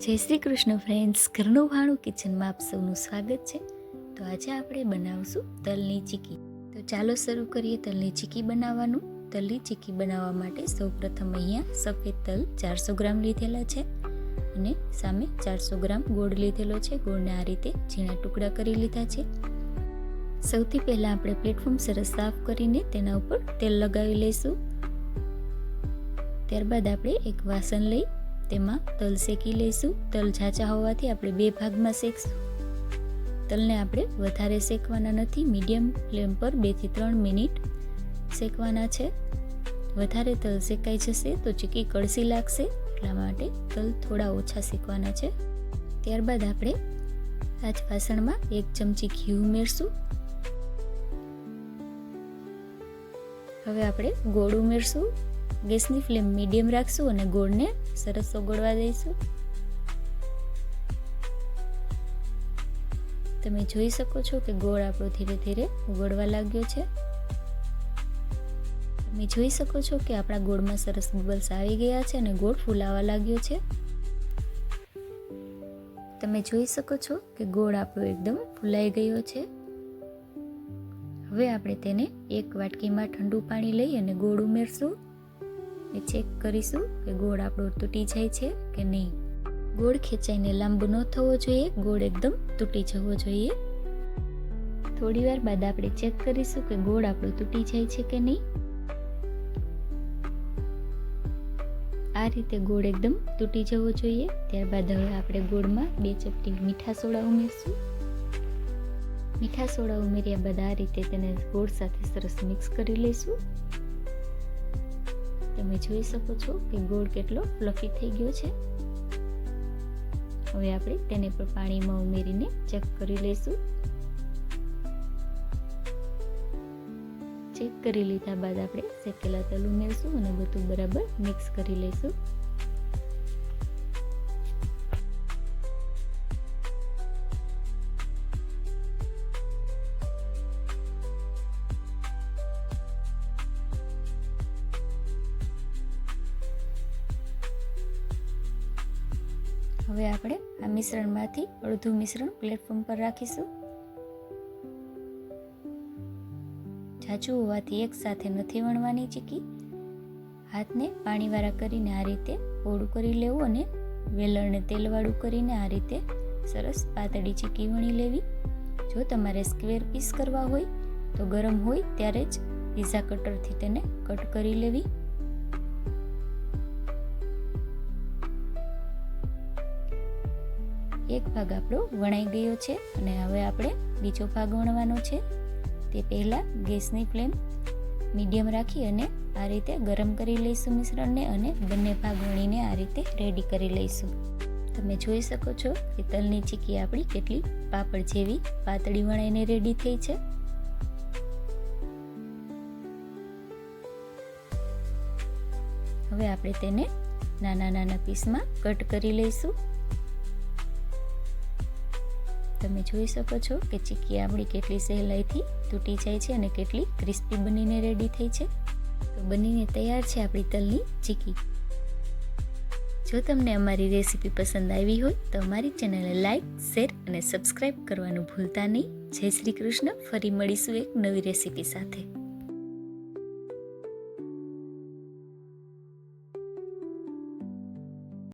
જય શ્રી કૃષ્ણ ફ્રેન્ડ્સ ઘરનું ભાણું કિચનમાં આપ સૌનું સ્વાગત છે. તો આજે આપણે બનાવશું તલની ચીકી. તો ચાલો શરૂ કરીએ તલની ચીકી બનાવવાનું. તલની ચીકી બનાવવા માટે સૌપ્રથમ અહીંયા સફેદ તલ ચારસો ગ્રામ લીધેલા છે અને સામે ચારસો ગ્રામ ગોળ લીધેલો છે. ગોળને આ રીતે ઝીણા ટુકડા કરી લીધા છે. સૌથી પહેલાં આપણે પ્લેટફોર્મ સરસ સાફ કરીને તેના ઉપર તેલ લગાવી લઈશું. ત્યારબાદ આપણે એક વાસણ લઈ તેમાં તલ શેકી લઈશું. તલ ઝાચા હોવાથી આપણે બે ભાગમાં શેકશું. તલને આપણે વધારે શેકવાના નથી. મીડિયમ ફ્લેમ પર બેથી ત્રણ મિનિટ શેકવાના છે. વધારે તલ શેકાઈ જશે તો ચીકી કળસી લાગશે, એટલા માટે તલ થોડા ઓછા શેકવાના છે. ત્યારબાદ આપણે આ જ વાસણમાં એક ચમચી ઘી ઉમેરશું. હવે આપણે ગોળ ઉમેરશું. ગેસની ફ્લેમ મીડિયમ રાખશું અને ગોળને સરસ ઓગળવા દઈશું. તમે જોઈ શકો છો કે ગોળ આપણો ધીરે ધીરે ઉગળવા લાગ્યો છે. તમે જોઈ શકો છો કે આપણા ગોળમાં સરસ બબલ્સ આવી ગયા છે અને ગોળ ફૂલાવા લાગ્યો છે. તમે જોઈ શકો છો કે ગોળ આપણો એકદમ ફૂલાઈ ગયો છે. હવે આપણે તેને એક વાટકીમાં ઠંડુ પાણી લઈ અને ગોળ ઉમેરશું. એ ચેક કરીશું કે ગોળ આપણો તૂટી જાય છે કે નહીં. ગોળ ખેંચાઈને લાંબુ ન થવો જોઈએ, ગોળ એકદમ તૂટી જવો જોઈએ. થોડી વાર બાદ આપણે ચેક કરીશું કે ગોળ આપણો તૂટી જાય છે કે નહીં. આ રીતે ગોળ એકદમ તૂટી જવો જોઈએ, ત્યારબાદ હવે આપણે ગોળમાં બે ચપટી મીઠા સોડા ઉમેરશું. મીઠા સોડા ઉમેર્યા બાદ આ રીતે તેને ગોળ સાથે સરસ મિક્સ કરી લઈશું. તમે જોઈ શકો છો કે ગોળ કેટલો ફ્લફી થઈ ગયો છે. હવે આપણે તેને પણ પાણીમાં ઉમેરીને ચેક કરી લઈશું. ચેક કરી લીધા બાદ આપણે શેકેલા તલ ઉમેરશું અને બધું બરાબર મિક્સ કરી લઈશું. હવે આપણે આ મિશ્રણમાંથી અડધું મિશ્રણ પ્લેટફોર્મ પર રાખીશું. જાચું હોવાથી એક સાથે નથી વણવાની ચીકી. હાથને પાણીવાળા કરીને આ રીતે પોળું કરી લેવું અને વેલણને તેલવાળું કરીને આ રીતે સરસ પાતળી ચીકી વણી લેવી. જો તમારે સ્ક્વેર પીસ કરવા હોય, તો ગરમ હોય ત્યારે જ પીઝા કટરથી તેને કટ કરી લેવી. એક ભાગ આપણો વણાઈ ગયો છે અને હવે આપણે બીજો ભાગ વણવાનો છે. તે પહેલાં ગેસની ફ્લેમ મીડિયમ રાખી અને આ રીતે ગરમ કરી લઈશું મિશ્રણને અને બંને ભાગ વણીને આ રીતે રેડી કરી લઈશું. તમે જોઈ શકો છો કે તલની ચીકી આપણી કેટલી પાપડ જેવી પાતળી વણાઈને રેડી થઈ છે. હવે આપણે તેને નાના નાના પીસમાં કટ કરી લઈશું. તમે જોઈ શકો છો કે ચીકી આપણી કેટલી સહેલાઈથી તૂટી જાય છે અને કેટલી ક્રિસ્પી બનીને રેડી થઈ છે. તો બનીને તૈયાર છે આપણી તલની ચીકી. જો તમને અમારી રેસીપી પસંદ આવી હોય તો અમારી ચેનલને લાઇક શેર અને સબસ્ક્રાઈબ કરવાનું ભૂલતા નહીં. જય શ્રી કૃષ્ણ. ફરી મળીશું એક નવી રેસીપી સાથે.